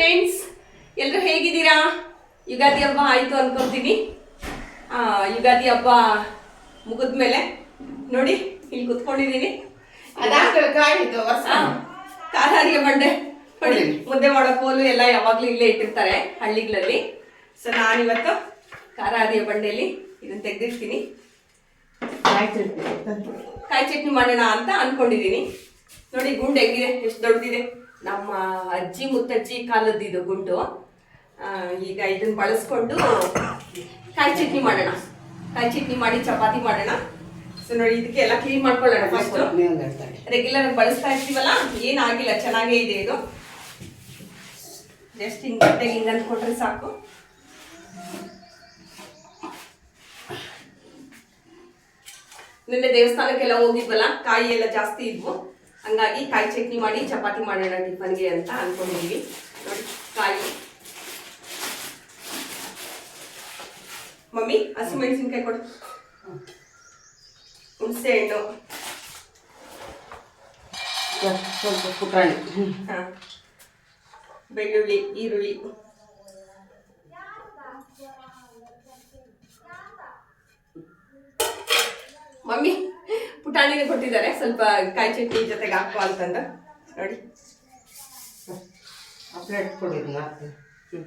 Friends ಎಲ್ಲರೂ ಹೇಗಿದ್ದೀರಾ? ಯುಗಾದಿ ಹಬ್ಬ ಆಯಿತು ಅನ್ಕೊಂತೀನಿ. ಆ, ಯುಗಾದಿ ಹಬ್ಬ ಮುಗಿದ್ಮೇಲೆ ನೋಡಿ ಇಲ್ಲಿ ಕುತ್ಕೊಂಡಿದ್ದೀನಿ. ಕಾರಿಗೆ ಬಂಡೆ. ನೋಡಿ. ಮುದ್ದೆ ಮಾಡೋ ಕೋಲು ಎಲ್ಲ ಯಾವಾಗಲೂ ಇಲ್ಲೇ ಇಟ್ಟಿರ್ತಾರೆ ಹಳ್ಳಿಗಳಲ್ಲಿ. ಸೊ ನಾನಿವತ್ತು ಕಾರಾರಿಯ ಬಂಡೆಯಲ್ಲಿ ಇದನ್ನು ತೆಗೆದಿರ್ತೀನಿ. ಆಯ್ತು ಕಾಯಿ ಚಟ್ನಿ ಮಾಡೋಣ ಅಂತ ಅನ್ಕೊಂಡಿದ್ದೀನಿ. ನೋಡಿ ಗುಂಡು ಹೆಂಗಿದೆ? ಎಷ್ಟು ದೊಡ್ಡದಿದೆ ನಮ್ಮ ಅಜ್ಜಿ ಮುತ್ತಜ್ಜಿ ಕಾಲದ್ದು ಇದು ಗುಂಡು. ಈಗ ಇದನ್ನ ಬಳಸ್ಕೊಂಡು ಕಾಯಿ ಚಟ್ನಿ ಮಾಡೋಣ. ಕಾಯಿ ಚಟ್ನಿ ಮಾಡಿ ಚಪಾತಿ ಮಾಡೋಣ. ಸೊ ನೋಡಿ ಇದಕ್ಕೆ ಎಲ್ಲ ಕ್ಲೀನ್ ಮಾಡ್ಕೊಳ್ಳೋಣ ಫಸ್ಟ್ ರೆಗ್ಯುಲರ್ ಬಳಸ್ತಾ ಇರ್ತೀವಲ್ಲ ಏನಾಗಿಲ್ಲ ಚೆನ್ನಾಗೇ ಇದೆ ಇದು. ಜಸ್ಟ್ ಹಿಂಗ್ ಗಟ್ಟೆಗೆ ಹಿಂಗ್ ಅಂದ್ಕೊಟ್ರೆ ಸಾಕು. ನಿನ್ನೆ ದೇವಸ್ಥಾನಕ್ಕೆಲ್ಲ ಹೋಗಿದ್ವಲ್ಲ ಕಾಯಿ ಎಲ್ಲ ಜಾಸ್ತಿ ಇದ್ವು. ಹಂಗಾಗಿ ಕಾಯಿ ಚಟ್ನಿ ಮಾಡಿ ಚಪಾತಿ ಮಾಡೋಣ ಟಿಫನ್ಗೆ ಅಂತ ಅನ್ಕೊಂಡಿದೀವಿ. ನೋಡಿ ಕಾಯಿ. ಮಮ್ಮಿ ಹಸಿಮೆಣಸಿನ್ಕಾಯಿ ಕೊಡು. ಹುಣಸೆ ಹಣ್ಣು. ಸ್ವಲ್ಪ ಪುಟಾಣಿ ಹಾಂ. ಬೆಳ್ಳುಳ್ಳಿ ಈರುಳ್ಳಿ. ಮಮ್ಮಿ ಪುಟಾಣಿನೇ ಕೊಟ್ಟಿದ್ದಾರೆ. ಸ್ವಲ್ಪ ಕಾಯಿ ಚಟ್ನಿ ಜೊತೆಗೆ ಹಾಕುವ ಅಂತಂದ. ನೋಡಿ. ಪ್ಲೇಟ್ ಹ್ಞೂ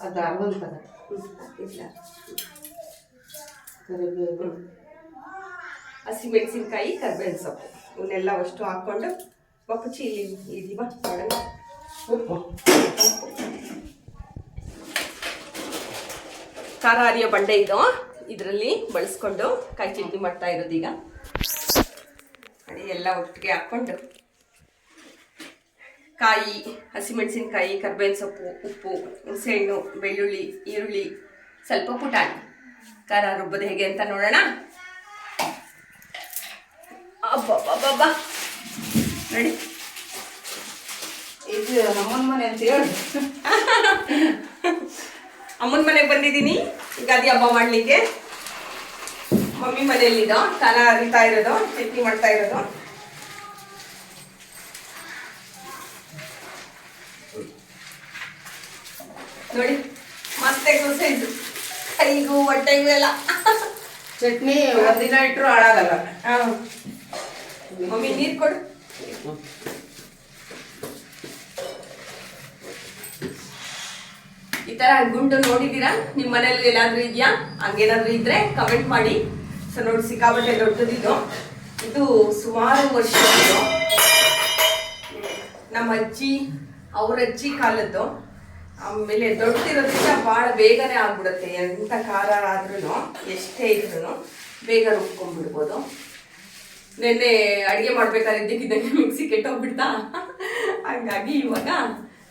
ಅದು ಇಲ್ಲ. ಕರಿಬೇವು. ಹಸಿಮೆಣಸಿನ್ಕಾಯಿ ಕರ್ಬೇವಿನ ಸೊಪ್ಪು. ಇವನ್ನೆಲ್ಲ ಅಷ್ಟು ಹಾಕೊಂಡು ಬಪ್ಪುಚಿ ಇಲ್ಲಿ ಇದೀವ ಮಾಡೋಣ. ಉಪ್ಪು. ಖಾರ ಹರಿಯೋ ಬಂಡೆ ಇದು. ಇದರಲ್ಲಿ ಬಳಸ್ಕೊಂಡು ಕಾಯಿ ಚಟ್ನಿ ಮಾಡ್ತಾ ಇರೋದು ಈಗ. ಎಲ್ಲ ಒಟ್ಟಿಗೆ ಹಾಕ್ಕೊಂಡು ಕಾಯಿ ಹಸಿಮೆಣಸಿನ್ಕಾಯಿ ಕರ್ಬೇವಿನ ಸೊಪ್ಪು ಉಪ್ಪು ಹುಣಸೆಹಣ್ಣು ಬೆಳ್ಳುಳ್ಳಿ ಈರುಳ್ಳಿ ಸ್ವಲ್ಪ ಪುಟಾಣಿ. ಖಾರ ರುಬ್ಬದ ಹೇಗೆ ಅಂತ ನೋಡೋಣ. ಅಬ್ಬಬ್ಬಬ್ಬಬ್ಬ. ನೋಡಿ. ಇದು ಅಮ್ಮನ ಮನೆ ಅಂತ ಹೇಳಿ. ಅಮ್ಮನ ಮನೆಗೆ ಬಂದಿದ್ದೀನಿ. ಯುಗಾದಿ ಹಬ್ಬ ಮಾಡ್ಲಿಕ್ಕೆ. ಮಮ್ಮಿ ಮನೆಯಲ್ಲಿದ್ದು ತನ ಅರಿತಾ ಇರೋದು ಚಟ್ನಿ ಮಾಡ್ತಾ ಇರೋದು. ನೋಡಿ ಮತ್ತೆ ಎಕ್ಸಸೈಸ್ ಕೈಗೂ ಹೊಟ್ಟೆಗೂ ಎಲ್ಲ. ಚಟ್ನಿ ಒಂದಿನ ಇಟ್ಟರು ಹಾಳಾಗಲ್ಲ. ಹಾ. ಮಮ್ಮಿ ನೀರು ಕೊಡು ಈ ತರ ಗುಂಡು ನೋಡಿದೀರಾ ನಿಮ್ ಮನೇಲಿ ಎಲ್ಲಾದ್ರೂ ಇದೆಯಾ? ಹಂಗೇನಾದ್ರೂ ಇದ್ರೆ ಕಮೆಂಟ್ ಮಾಡಿ. ಸೊ ನೋಡಿ ಸಿಕ್ಕಾಬಟ್ಟೆ ದೊಡ್ಡದಿದ್ದು ಇದು ಸುಮಾರು ವರ್ಷ ನಮ್ಮ ಅಜ್ಜಿ, ಅವ್ರ ಅಜ್ಜಿ ಕಾಲದ್ದು. ಆಮೇಲೆ ದೊಡ್ಡದಿರೋದ್ರಿಂದ ಭಾಳ ಬೇಗನೆ ಆಗ್ಬಿಡುತ್ತೆ. ಎಂಥ ಕಾರ ಆದ್ರೂ ಎಷ್ಟೇ ಇದ್ರೂ ಬೇಗ ರುಬ್ಕೊಂಡ್ಬಿಡ್ಬೋದು. ನಿನ್ನೆ ಅಡುಗೆ ಮಾಡ್ಬೇಕಾದ್ರೆ ಇದ್ದಕ್ಕಿದ್ದಂಗೆ ಮಿಕ್ಸಿ ಕೆಟ್ಟೋಗ್ಬಿಡ್ತಾ? ಹಂಗಾಗಿ ಇವಾಗ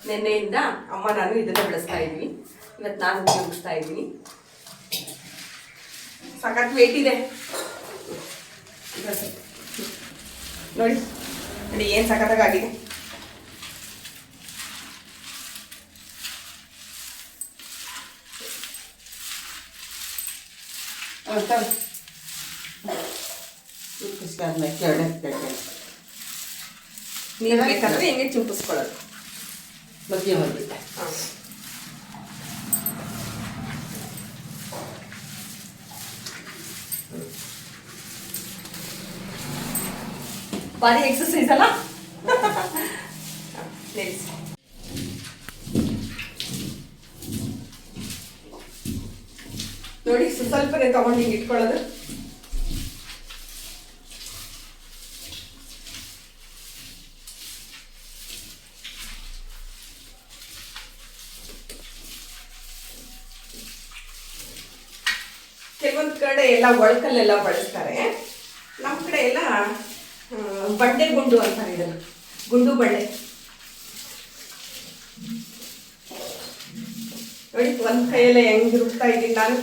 ನಿನ್ನೆಯಿಂದ ಅಮ್ಮ ನಾನು ಇದನ್ನ ಬಳಸ್ತಾ ಇದ್ದೀನಿ ಇವತ್ತು ನಾನು ಉಪಯೋಗಿಸ್ತಾ ಇದ್ದೀನಿ. ಸಖತ್ ವೇಟ್ ಇದೆ. ನೋಡಿ ನೋಡಿ ಏನು ಸಖತ್ತಾಗಿದೆ ನೀರು ಬೇಕಾದ್ರೆ ಹಿಂಗೆ ಚಿಂಪಿಸ್ಕೊಳ್ಳೋದು? ಬಗ್ಗೆ ಬಂದಿದ್ದೆ ಹಾಂ ಭಾರಿ ಎಕ್ಸಸೈಸ್ ಅಲ್ಲ ನಿಲ್ಸಿ. ನೋಡಿ ಸ್ವ- ಸ್ವಲ್ಪನೇ ತಗೊಂಡು ಹಿಂಗೆ ಇಟ್ಕೊಳ್ಳೋದು ಕೆಲವೊಂದು ಕಡೆ ಎಲ್ಲ ಒಳಕಲ್ಲೆಲ್ಲ ಬಳಸ್ತಾರೆ. ನಮ್ಮ ಕಡೆ ಎಲ್ಲ ಬಂಡೆ ಗುಂಡು ಅಂತಾರೆ ಇದನ್ನ ಗುಂಡು ಬಂಡೆ. ನೋಡಿ, ಒಂದ್ ಕೈಯಲ್ಲೇ ಹೆಂಗ್ ರುಬ್ತಾ ಇದ್ದೀನಿ ನಾನು.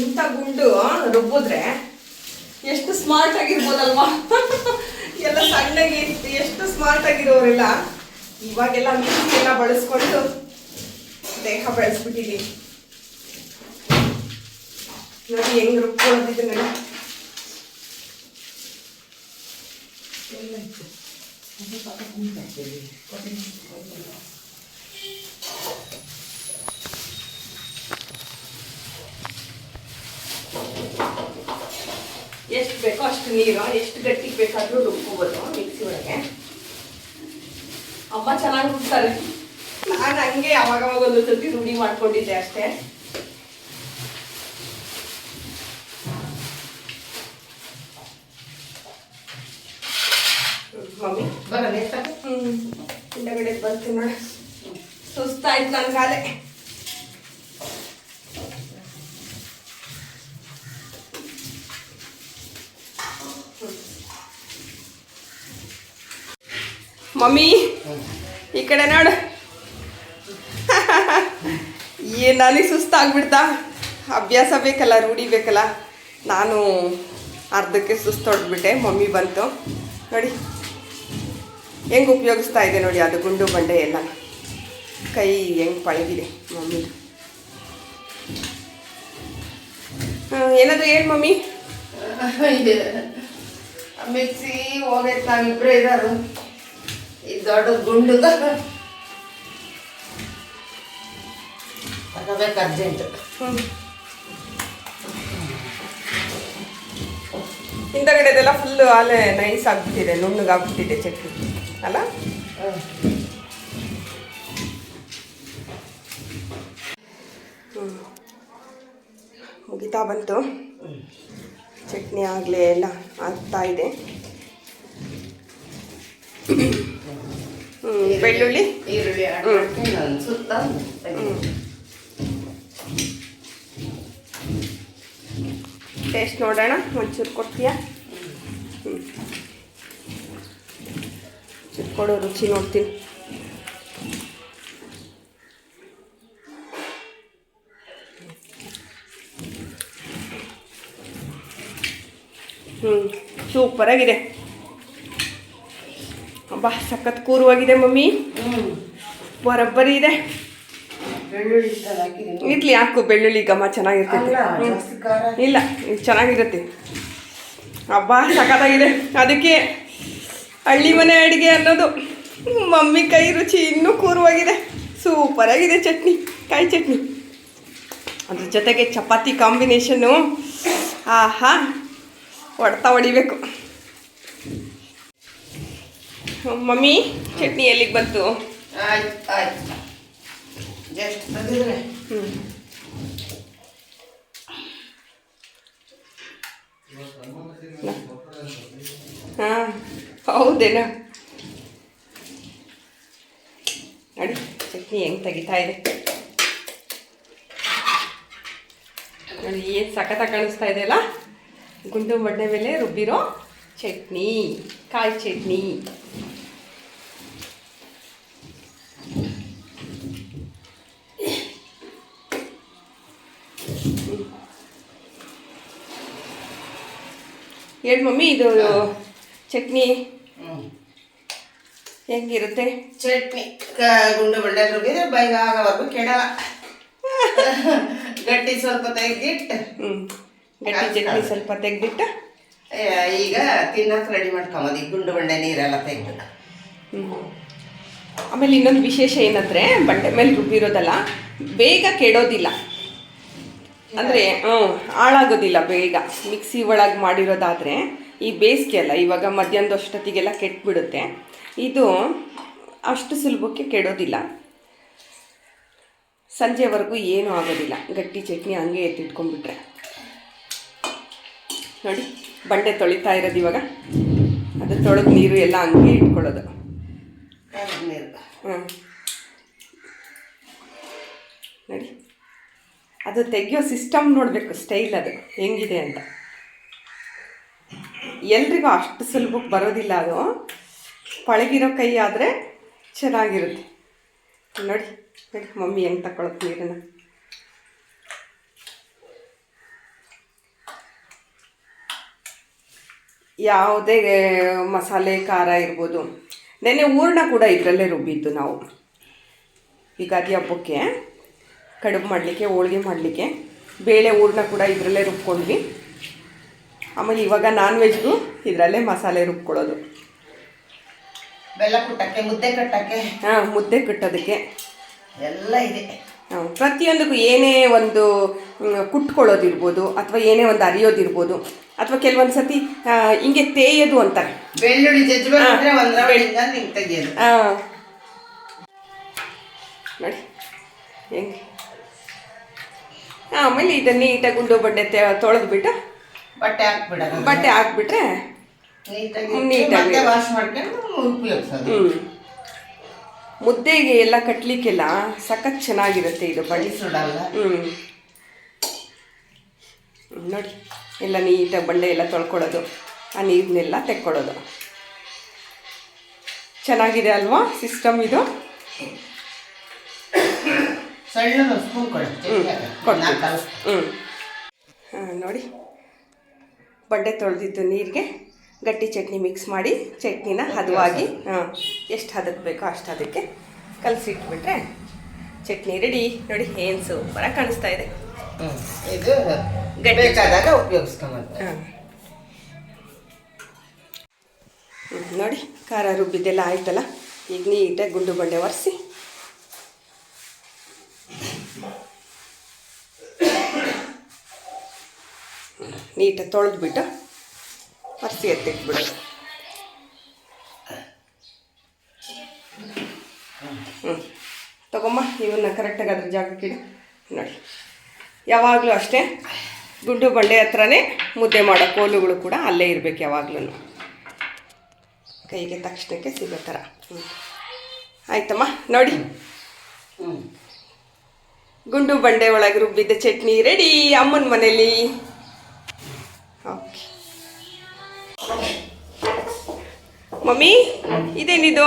ಇಂಥ ಗುಂಡು ರುಬ್ಬಿದ್ರೆ ಎಷ್ಟು ಸ್ಮಾರ್ಟ್ ಆಗಿರ್ಬೋದಲ್ವಾ? ಎಲ್ಲ ಸಣ್ಣಗೆ ಎಷ್ಟು ಸ್ಮಾರ್ಟ್ ಆಗಿರೋರೆಲ್ಲ. ಇವಾಗೆಲ್ಲ ಮಿಕ್ಸಿ ಎಲ್ಲ ಬಳಸ್ಕೊಂಡು ದೇಹ ಬೆಳೆಸ್ಬಿಟ್ಟಿದೀನಿ ನೋಡಿ ಹೆಂಗ್ ರುಬ್ಕೊಳ್ಳೋದಿದೆ ನೋಡಿ. ಎಷ್ಟು ಬೇಕೋ ಅಷ್ಟು ನೀರು ಎಷ್ಟು ಗಟ್ಟಿಗೆ ಬೇಕಾದರೂ ರುಬ್ಕೋಬೋದು ಮಿಕ್ಸಿ ಒಳಗೆ. ಅಮ್ಮ ಚೆನ್ನಾಗಿ ರುಬ್ತಾರೆ. ನಾನು ಹಂಗೆ ಅವಾಗ ಅವಾಗ ಒಂದು ಸರ್ತಿ ರೂಢಿ ಮಾಡ್ಕೊಂಡಿದ್ದೆ ಅಷ್ಟೇ. ಮಮ್ಮಿ? ಬರಲ್ಲ ಎತ್ತ ಹ್ಮ್. ಹಿಂದಗಡೆ ಬರ್ತೀನಿ ನೋಡ. ಸುಸ್ತಾಯ್ತು ನನ್ನ ಕಾಲೇ ಮಮ್ಮಿ ಈ ಕಡೆ ನೋಡು. ಏ ನನಗೆ ಸುಸ್ತಾಗ್ಬಿಡ್ತಾ? ಅಭ್ಯಾಸ ಬೇಕಲ್ಲ, ರೂಢಿ ಬೇಕಲ್ಲ. ನಾನು ಅರ್ಧಕ್ಕೆ ಸುಸ್ತು ಹೊಡೆದ್ಬಿಟ್ಟೆ ಮಮ್ಮಿ ಬಂತು. ನೋಡಿ, ಹೆಂಗೆ ಉಪಯೋಗಿಸ್ತಾ ಇದೆ ನೋಡಿ ಅದು ಗುಂಡು ಬಂಡೆ ಎಲ್ಲ. ಕೈ ಹೆಂಗೆ ಪಳಗಿದೆ ಮಮ್ಮಿ. ಏನಾದರೂ ಏನು ಮಮ್ಮಿ. ಮಿಕ್ಸಿ ಹೋಗೈತೆ ನಾವಿಬ್ಬರೇ ಇರೋರು. ಈ ದೊಡ್ಡ ಗುಂಡುಗ ತಗೋಬೇಕು ಅರ್ಜೆಂಟ್. ಹಿಂದಗಡೆದೆಲ್ಲ ಫುಲ್ ಅಲ್ಲೇ ನೈಸ್ ಆಗ್ಬಿಟ್ಟಿದೆ ನುಣ್ಣಗಾಗ್ಬಿಟ್ಟಿದೆ ಚಟ್ನಿ ಅಲ್ಲ? ಮುಗಿತಾ ಬಂತು. ಚಟ್ನಿ ಆಗಲಿ ಎಲ್ಲ ಆಗ್ತಾ ಇದೆ. ಬೆಳ್ಳುಳ್ಳಿ? ಈರುಳ್ಳಿ ಸುತ್ತ ಟೇಸ್ಟ್ ನೋಡೋಣ ಒಂಚೂರು ಕೊಡ್ತೀಯಾ? ಹ್ಞೂ ಚೂರು ಕೊಡು ರುಚಿ ನೋಡ್ತೀನಿ. ಹ್ಞೂ ಸೂಪರಾಗಿದೆ ಅಬ್ಬಾ ಸಖತ್ ಕೂರುವಾಗಿದೆ ಮಮ್ಮಿ. ಹ್ಞೂ ಬರೋಬ್ಬರಿ ಇದೆ. ಬೆಳ್ಳುಳ್ಳಿ ಹಾಕಿದ್ದೀನಿ ಇರ್ಲಿ ಹಾಕು ಬೆಳ್ಳುಳ್ಳಿ ಗಮ ಚೆನ್ನಾಗಿರ್ತೈತೆ. ಇಲ್ಲ ಇದು ಚೆನ್ನಾಗಿರುತ್ತೆ. ಹಬ್ಬ ಸಖತ್ತಾಗಿದೆ. ಅದಕ್ಕೆ ಹಳ್ಳಿ ಮನೆ ಅಡುಗೆ ಅನ್ನೋದು ಮಮ್ಮಿ ಕೈ ರುಚಿ ಇನ್ನೂ ಕೂರುವಾಗಿದೆ. ಸೂಪರಾಗಿದೆ ಚಟ್ನಿ ಕಾಯಿ ಚಟ್ನಿ. ಅದ್ರ ಜೊತೆಗೆ ಚಪಾತಿ ಕಾಂಬಿನೇಷನ್ನು ಆಹಾ ಹೊಡ್ತಾ ಹೊಡಿಬೇಕು. ಮಮ್ಮಿ ಚಟ್ನಿ ಎಲ್ಲಿಗೆ ಬಂತು? ಆಯ್ತು ಆಯ್ತು. ಜಸ್ಟ್ ತೆಗೆದ್ರೆ ಹ್ಞೂ ಹಾಂ ಹೌದೇನಾ ನೋಡಿ ಚಟ್ನಿ ಹೆಂಗೆ ತೆಗಿತಾ ಇದೆ ನೋಡಿ ಏನು ಸಖತ ಕಾಣಿಸ್ತಾ ಇದೆ ಅಲ್ಲ ಗುಂಡು ಬಡ್ಡೆ ಮೇಲೆ ರುಬ್ಬಿರೋ ಚಟ್ನಿ ಕಾಯಿ ಚಟ್ನಿ ಹೇಳಿ ಮಮ್ಮಿ ಇದು ಚಟ್ನಿ. ಹೆಂಗಿರುತ್ತೆ? ಚಟ್ನಿ. ಗುಂಡು ಬಳ್ಳೆ ರುಬ್ಬಿದ್ರೆ ಬೈಗ ಆಗೋವರೆಗೂ ಕೆಡಲ್ಲ. ಗಟ್ಟಿ ಸ್ವಲ್ಪ ತೆಗೆದಿಟ್ಟು ಹ್ಞೂ ಗಟ್ಟಿ ಚಟ್ನಿ ಸ್ವಲ್ಪ ತೆಗೆದಿಟ್ಟು. ಈಗ ತಿನ್ನಕ್ಕೆ ರೆಡಿ ಮಾಡ್ಕೊಂಬೋದು. ಈ ಗುಂಡು ಬಂಡೆ ನೀರೆಲ್ಲ ತೆಗ್ದು. ಹ್ಞೂ ಆಮೇಲೆ ಇನ್ನೊಂದು ವಿಶೇಷ ಏನಂದರೆ ಬಂಡೆ ಮೇಲೆ ರುಬ್ಬಿರೋದಲ್ಲ ಬೇಗ ಕೆಡೋದಿಲ್ಲ. ಅಂದರೆ ಹ್ಞೂ ಹಾಳಾಗೋದಿಲ್ಲ ಬೇಗ. ಮಿಕ್ಸಿ ಒಳಗೆ ಮಾಡಿರೋದಾದರೆ ಈ ಬೇಸಿಗೆ ಅಲ್ಲ ಇವಾಗ ಮಧ್ಯಾಹ್ನದ ಅಷ್ಟೊತ್ತಿಗೆಲ್ಲ ಕೆಟ್ಬಿಡುತ್ತೆ. ಇದು ಅಷ್ಟು ಸುಲಭಕ್ಕೆ ಕೆಡೋದಿಲ್ಲ. ಸಂಜೆವರೆಗೂ ಏನೂ ಆಗೋದಿಲ್ಲ. ಗಟ್ಟಿ ಚಟ್ನಿ ಹಂಗೆ ಎತ್ತಿಟ್ಕೊಂಡ್ಬಿಟ್ರೆ. ನೋಡಿ ಬಂಡೆ ತೊಳಿತಾ ಇರೋದು ಇವಾಗ. ಅದು ತೊಳೆದು ನೀರು ಎಲ್ಲ ಹಂಗೆ ಇಟ್ಕೊಳ್ಳೋದು. ನೀರು ಹ್ಞೂ ಅದು ತೆಗೆಯೋ ಸಿಸ್ಟಮ್ ನೋಡಬೇಕು ಸ್ಟೈಲ್ ಅದು, ಹೆಂಗಿದೆ ಅಂತ. ಎಲ್ರಿಗೂ ಅಷ್ಟು ಸುಲಭಕ್ಕೆ ಬರೋದಿಲ್ಲ ಅದು. ಪಳಗಿರೋ ಕೈ ಆದರೆ ಚೆನ್ನಾಗಿರುತ್ತೆ. ನೋಡಿ ನೋಡಿ, ಮಮ್ಮಿ ಹೆಂಗೆ ತಗೊಳತ್ತೆ ನೀರನ್ನು. ಯಾವುದೇ ಮಸಾಲೆ, ಖಾರ ಇರ್ಬೋದು. ನೆನ್ನೆ ಹೂರ್ಣ ಕೂಡ ಇದರಲ್ಲೇ ರುಬ್ಬಿದ್ದು ನಾವು. ಯುಗಾದಿ ಹಬ್ಬಕ್ಕೆ. ಕಡುಬು ಮಾಡಲಿಕ್ಕೆ ಹೋಳ್ಗೆ ಮಾಡಲಿಕ್ಕೆ. ಬೇಳೆ ಹೂರ್ಣ ಕೂಡ ಇದರಲ್ಲೇ ರುಬ್ಕೊಂಡ್ವಿ. ಆಮೇಲೆ ಇವಾಗ ನಾನ್ ವೆಜ್ಗೂ ಇದರಲ್ಲೇ ಮಸಾಲೆ ರುಬ್ಕೊಳ್ಳೋದು. ಬೆಲ್ಲ ಕುಟ್ಟಕ್ಕೆ ಮುದ್ದೆ ಕಟ್ಟಕ್ಕೆ. ಹಾಂ ಮುದ್ದೆ ಕಟ್ಟೋದಕ್ಕೆ. ಎಲ್ಲ ಇದೆ. ಪ್ರತಿಯೊಂದಕ್ಕೂ ಏನೇ ಒಂದು ಕುಟ್ಕೊಳ್ಳೋದಿರ್ಬೋದು ಅಥವಾ ಏನೇ ಒಂದು ಅರಿಯೋದಿರ್ಬೋದು ಅಥವಾ ಕೆಲವೊಂದು ಸತಿ ಹಿಂಗೆ ತೇಯೋದು ಅಂತಾರೆ. ಬೆಳ್ಳುಳ್ಳಿ ನೋಡಿ ಹೆಂಗೆ ಆಮೇಲೆ ಇದನ್ನ ನೀಟಾಗಿ ಗುಂಡು ಬಟ್ಟೆ ತೊಳೆದ್ಬಿಟ್ಟು ಬಟ್ಟೆ ಹಾಕ್ಬಿಡೋದು ಬಟ್ಟೆ ಹಾಕ್ಬಿಟ್ರೆ ನೀಟಾಗಿ. ವಾಶ್ ಮಾಡ್ಕೊಂಡು ಉಪಯೋಗಿಸೋದು. ಹ್ಞೂ ಮುದ್ದೆಗೆ ಎಲ್ಲ ಕಟ್ಲಿಕ್ಕೆಲ್ಲ ಸಖತ್ ಚೆನ್ನಾಗಿರುತ್ತೆ ಇದು ಬಳ್ಳಿ ಬಳಿ ಸುಡಲ್ಲ ಹ್ಞೂ ನೋಡಿ ಎಲ್ಲ ನೀಟಾಗಿ ಬಂಡೆ ಎಲ್ಲ ತೊಳ್ಕೊಳ್ಳೋದು ಆ ನೀರನ್ನೆಲ್ಲ ತೆಕ್ಕೊಳ್ಳೋದು. ಚೆನ್ನಾಗಿದೆ ಅಲ್ವಾ ಸಿಸ್ಟಮ್ ಇದು? ಸಣ್ಣ ಸ್ಪೂನ್ ಕೊಡು. ಕೊಡ್ತೀನಿ. ಹ್ಞೂ ಹಾಂ ನೋಡಿ. ಬಂಡೆ ತೊಳೆದಿದ್ದು ನೀರಿಗೆ ಗಟ್ಟಿ ಚಟ್ನಿ ಮಿಕ್ಸ್ ಮಾಡಿ ಚಟ್ನಿನ ಹದವಾಗಿ ಹಾಂ ಎಷ್ಟು ಹದಕ್ಕೆ ಬೇಕೋ ಅಷ್ಟು ಹದಕ್ಕೆ ಕಲಸಿಟ್ಬಿಟ್ರೆ ಚಟ್ನಿ ರೆಡಿ ನೋಡಿ ಏನು ಸೂಪರಾಗಿ ಕಾಣಿಸ್ತಾ ಇದೆ. ಇದು ಹಾಂ. ನೋಡಿ ಖಾರ ರುಬ್ಬಿದ್ದೆಲ್ಲ ಆಯ್ತಲ್ಲ? ಈಗ ನೀಟಾಗಿ ಗುಂಡು ಬಂಡೆ ಒರೆಸಿ ನೀಟಾಗಿ ತೊಳೆದ್ಬಿಟ್ಟು ಅರ್ಸಿ ಎತ್ತಿಟ್ಬಿಡೋದು ಹ್ಞೂ ತಗೊಮ್ಮ ಇವನ್ನ ಕರೆಕ್ಟಾಗಿ ಅದ್ರ ಜಾಗಕ್ಕೆ ಇಡು. ನೋಡಿ. ಯಾವಾಗಲೂ ಅಷ್ಟೇ ಗುಂಡು ಬಂಡೆ ಹತ್ರನೇ ಮುದ್ದೆ ಮಾಡೋ ಕೋಲುಗಳು ಕೂಡ ಅಲ್ಲೇ ಇರಬೇಕು ಯಾವಾಗಲೂ ಕೈಗೆ ತಕ್ಷಣಕ್ಕೆ ಸಿಗೋ ಥರ. ಹ್ಞೂ ಆಯ್ತಮ್ಮ ನೋಡಿ. ಗುಂಡು ಬಂಡೆ ಒಳಗೆ ರುಬ್ಬಿದ್ದ ಚಟ್ನಿ ರೆಡಿ ಅಮ್ಮನ ಮನೇಲಿ. ಮಮ್ಮಿ ಇದೇನಿದು?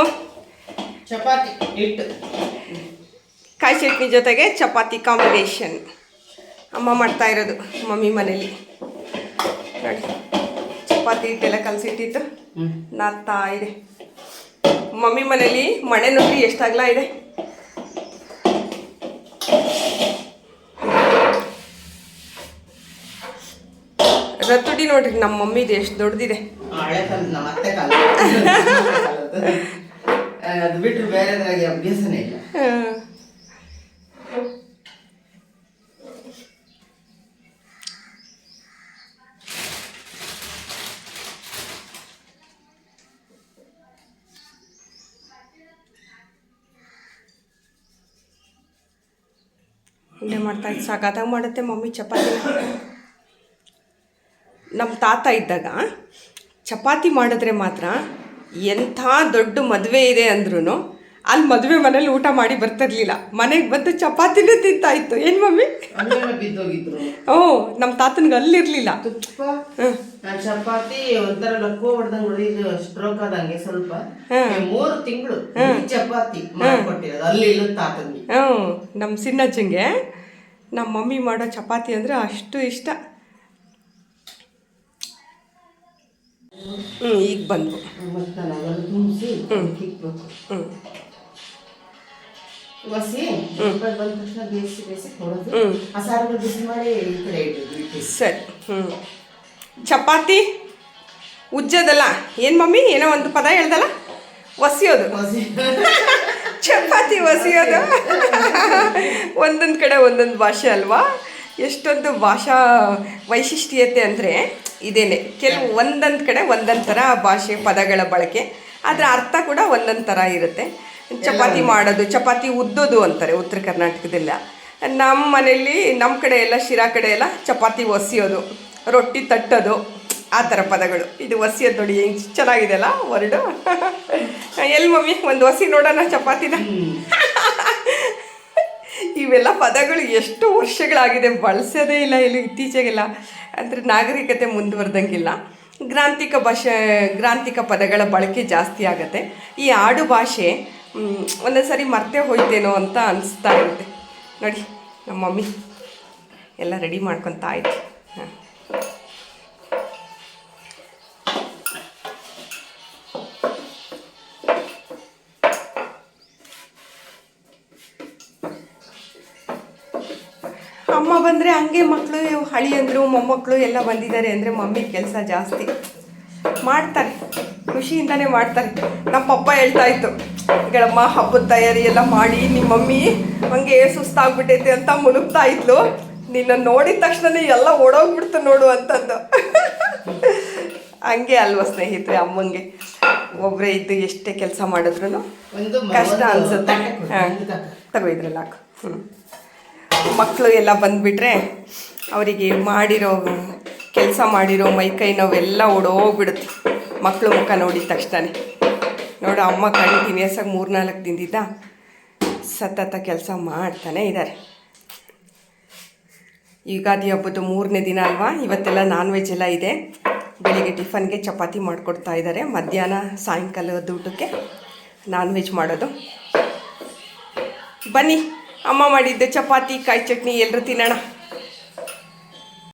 ಚಪಾತಿ ಹಿಟ್ಟು. ಕಾಯಿ ಚಟ್ನಿ ಜೊತೆಗೆ ಚಪಾತಿ ಕಾಂಬಿನೇಷನ್ ಅಮ್ಮ ಮಾಡ್ತಾ ಇರೋದು ಮಮ್ಮಿ ಮನೇಲಿ. ನೋಡಿ ಚಪಾತಿ ಹಿಟ್ಟೆಲ್ಲ ಕಲಸಿಟ್ಟಿತ್ತು. ನಾತಾ ಇದೆ. ಮಮ್ಮಿ ಮನೇಲಿ ಮಣೆ ನೋಡಿ ಎಷ್ಟಾಗ್ಲ ಇದೆ? ರತ್ತುಡಿ ನೋಡ್ರಿ ನಮ್ಮ ಮಮ್ಮಿದು ಎಷ್ಟು ದೊಡ್ಡದಿದೆ. ಹಳೆ ಕಾಲ ನಮ್ಮ ಅತ್ತೆ ಕಾಲ ಅದು ಬಿಟ್ಟರೆ ಬೇರೆದ್ರಾಗೆ ಅಭ್ಯಾಸನೇ ಇಲ್ಲ. ಉಂಡೆ ಮಾಡ್ತಾ ಸಾಕಾದಾಗ ಮಾಡುತ್ತೆ ಮಮ್ಮಿ ಚಪಾತಿ ನಮ್ಮ ತಾತ ಇದ್ದಾಗ ಚಪಾತಿ ಮಾಡಿದ್ರೆ ಮಾತ್ರ ಎಂಥ ದೊಡ್ಡ ಮದುವೆ ಇದೆ ಅಂದ್ರೂ ಅಲ್ಲಿ ಮದುವೆ ಮನೇಲಿ ಊಟ ಮಾಡಿ ಬರ್ತಿರ್ಲಿಲ್ಲ. ಮನೆಗೆ ಬಂದು ಚಪಾತಿನೇ ತಿಂತಾ ಇತ್ತು. ಏನು ಮಮ್ಮಿ? ಓ ನಮ್ಮ ತಾತನಿಗೆ ಅಲ್ಲಿರ್ಲಿಲ್ಲ. ಚಪಾತಿ ಒಂಥರ ಲಕ್ಕೋ ಹೊಡೆದಂಗ್ ಹೊಡಿದು ಸ್ಟ್ರೋಕ್ ಆದಂಗೆ ಸ್ವಲ್ಪ. ಮೂರು ತಿಂಗಳು ಚಪಾತಿ ಮಾಡ್ಕೊಟ್ಟಿರೋದು. ಅಲ್ಲಿ ಇಲ್ಲ ಹ್ಞೂ ನಮ್ಮ ಸಿನ್ನಜ್ಜಂಗೆ ನಮ್ಮ ಮಮ್ಮಿ ಮಾಡೋ ಚಪಾತಿ ಅಂದರೆ ಅಷ್ಟು ಇಷ್ಟ. ಹ್ಞೂ ಈಗ ಬಂದ್ವು. ಮತ್ತೆ ನಾನು ಅದನ್ನು ತುಂಬಿಸಿ ಇಕ್ಬೇಕು ಹ್ಞೂ ಬಸಿ ಬಂದ ತಕ್ಷಣ ಬೇಯಿಸಿ ಬೇಯಿಸಿ ಕೊಡೋದು. ಆ ಸಾರುಗಳು ಬಿಸಿ ಮಾಡಿ ಈ ಕಡೆ ಇಡೋದು ಸರಿ ಹ್ಞೂ ಚಪಾತಿ ಉಜ್ಜೋದಲ್ಲ? ಏನು ಮಮ್ಮಿ ಏನೋ ಒಂದು ಪದ ಹೇಳ್ದಲ್ಲ? ಒಸಿಯೋದು. ಚಪಾತಿ ಒಸಿಯೋದು. ಒಂದೊಂದು ಕಡೆ ಒಂದೊಂದು ಭಾಷೆ ಅಲ್ವಾ? ಎಷ್ಟೊಂದು ಭಾಷಾ ವೈಶಿಷ್ಟ್ಯತೆ ಅಂದರೆ ಇದೇನೆ. ಕೆಲವು ಒಂದೊಂದು ಕಡೆ ಒಂದೊಂದು ಥರ ಭಾಷೆ ಪದಗಳ ಬಳಕೆ. ಅದರ ಅರ್ಥ ಕೂಡ ಒಂದೊಂದು ಥರ ಇರುತ್ತೆ. ಚಪಾತಿ ಮಾಡೋದು ಚಪಾತಿ ಉದ್ದೋದು ಅಂತಾರೆ ಉತ್ತರ ಕರ್ನಾಟಕದಲ್ಲ. ನಮ್ಮ ಮನೆಯಲ್ಲಿ ನಮ್ಮ ಕಡೆ ಎಲ್ಲ ಶಿರಾ ಕಡೆ ಎಲ್ಲ ಚಪಾತಿ ಒಸಿಯೋದು ರೊಟ್ಟಿ ತಟ್ಟೋದು ಆ ಥರ ಪದಗಳು. ಇದು ಒಸಿಯೋದು ನೋಡಿ ಹೆಂಗೆ ಚೆನ್ನಾಗಿದೆ ಅಲ್ಲ ವರ್ಡು. ಎಲ್ಲಿ ಮಮ್ಮಿ ಒಂದು ಒಸಿ ನೋಡೋಣ ಚಪಾತಿನ. ಇವೆಲ್ಲ ಪದಗಳು ಎಷ್ಟು ವರ್ಷಗಳಾಗಿದೆ ಬಳಸೋದೇ ಇಲ್ಲ ಇಲ್ಲಿ ಇತ್ತೀಚೆಗೆಲ್ಲ. ಅಂದರೆ ನಾಗರಿಕತೆ ಮುಂದುವರೆದಂಗಿಲ್ಲ. ಗ್ರಾಂಥಿಕ ಭಾಷೆ, ಗ್ರಾಂಥಿಕ ಪದಗಳ ಬಳಕೆ ಜಾಸ್ತಿ ಆಗುತ್ತೆ. ಈ ಆಡು ಭಾಷೆ ಒಂದೊಂದು ಸರಿ ಮರ್ತೇ ಹೋಯ್ತೇನೋ ಅಂತ ಅನಿಸ್ತಾ ಇರುತ್ತೆ. ನೋಡಿ, ನಮ್ಮ ಮಮ್ಮಿ ಎಲ್ಲ ರೆಡಿ ಮಾಡ್ಕೊತಾ ಇತ್ತು ಬಂದರೆ ಹಂಗೆ ಮಕ್ಕಳು ಹಳಿಯಂದರು ಮೊಮ್ಮಕ್ಕಳು ಎಲ್ಲ ಬಂದಿದ್ದಾರೆ ಅಂದರೆ ಮಮ್ಮಿ ಕೆಲಸ ಜಾಸ್ತಿ. ಮಾಡ್ತಾರೆ. ಖುಷಿಯಿಂದನೇ ಮಾಡ್ತಾರೆ. ನಮ್ಮ ಪಪ್ಪ ಹೇಳ್ತಾ ಇತ್ತು ಗಳಮ್ಮ ಹಬ್ಬದ ತಯಾರಿ ಎಲ್ಲ ಮಾಡಿ ನಿಮ್ಮ ಮಮ್ಮಿ ಹಂಗೆ ಸುಸ್ತಾಗ್ಬಿಟ್ಟೈತೆ ಅಂತ ಮುಳುಗ್ತಾ ಇದ್ಲು. ನಿನ್ನ ನೋಡಿದ ತಕ್ಷಣನೇ ಎಲ್ಲ ಓಡೋಗ್ಬಿಡ್ತು ನೋಡು ಅಂತಂದು. ಹಂಗೆ ಅಲ್ವಾ ಸ್ನೇಹಿತರೆ ಅಮ್ಮಂಗೆ. ಒಬ್ಬರೇ ಇದ್ದು ಎಷ್ಟೇ ಕೆಲಸ ಮಾಡಿದ್ರು ಕಷ್ಟ ಅನ್ಸುತ್ತೆ. ಹಾಂ. ತಗೋ ಇದ್ರಲ್ಲಿ ಹಾಕು. ಹ್ಞೂ ಮಕ್ಕಳು ಎಲ್ಲ ಬಂದುಬಿಟ್ರೆ ಅವರಿಗೆ ಮಾಡಿರೋ ಕೆಲಸ ಮಾಡಿರೋ ಮೈ ಕೈ ನೋವೆಲ್ಲ ಓಡೋಗ್ಬಿಡುತ್ತೆ. ಮಕ್ಕಳು ಮುಖ ನೋಡಿದ ತಕ್ಷಣ ನೋಡು, ಅಮ್ಮ ಕಂಟಿನ್ಯೂಸ್ ಆಗಿ ಮೂರ್ನಾಲ್ಕು ದಿನದಿಂದ ಸತತ ಕೆಲಸ ಮಾಡ್ತಾನೆ ಇದ್ದಾರೆ ಯುಗಾದಿ ಹಬ್ಬದ ಮೂರನೇ ದಿನ ಅಲ್ವಾ? ಇವತ್ತೆಲ್ಲ ನಾನ್ ವೆಜ್ ಎಲ್ಲ ಇದೆ. ಬೆಳಿಗ್ಗೆ ಟಿಫನ್ಗೆ ಚಪಾತಿ ಮಾಡಿಕೊಡ್ತಾ ಇದ್ದಾರೆ ಮಧ್ಯಾಹ್ನ ಸಾಯಂಕಾಲದ ಊಟಕ್ಕೆ ನಾನ್ ವೆಜ್ ಮಾಡೋದು. ಬನ್ನಿ. ಅಮ್ಮ ಮಾಡಿದ್ದೆ ಚಪಾತಿ ಕಾಯಿ ಚಟ್ನಿ ಎಲ್ಲರೂ ತಿನ್ನೋಣ.